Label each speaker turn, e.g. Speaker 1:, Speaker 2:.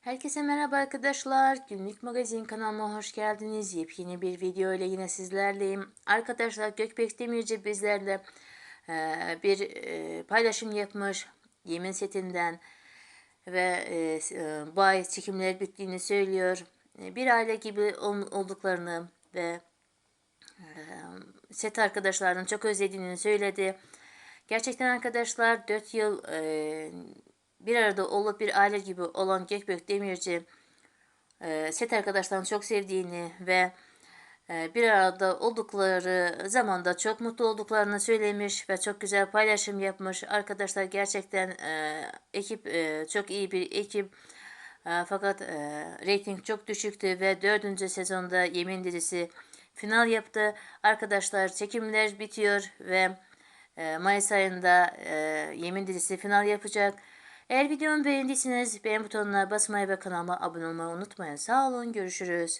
Speaker 1: Herkese merhaba arkadaşlar. Günlük magazin kanalıma hoş geldiniz. Yepyeni bir video ile yine sizlerleyim. Arkadaşlar Gökbek Demirci bizlerle e, bir e, paylaşım yapmış. Yemin setinden ve e, e, bu ay çekimler bittiğini söylüyor. Bir aile gibi ol- olduklarını ve set arkadaşlarının çok özlediğini söyledi. Gerçekten arkadaşlar 4 yıl bir arada olup bir aile gibi olan Gökbek Demirci e, set arkadaşlarını çok sevdiğini ve e, bir arada oldukları zamanda çok mutlu olduklarını söylemiş ve çok güzel paylaşım yapmış. Arkadaşlar gerçekten e, ekip çok iyi bir ekip. Fakat e, reyting çok düşüktü ve dördüncü sezonda Yemin dizisi final yaptı. Arkadaşlar çekimler bitiyor ve Mayıs ayında Yemin dizisi final yapacak. Eğer videomu beğendiyseniz beğen butonuna basmayı ve kanalıma abone olmayı unutmayın. Sağ olun, görüşürüz.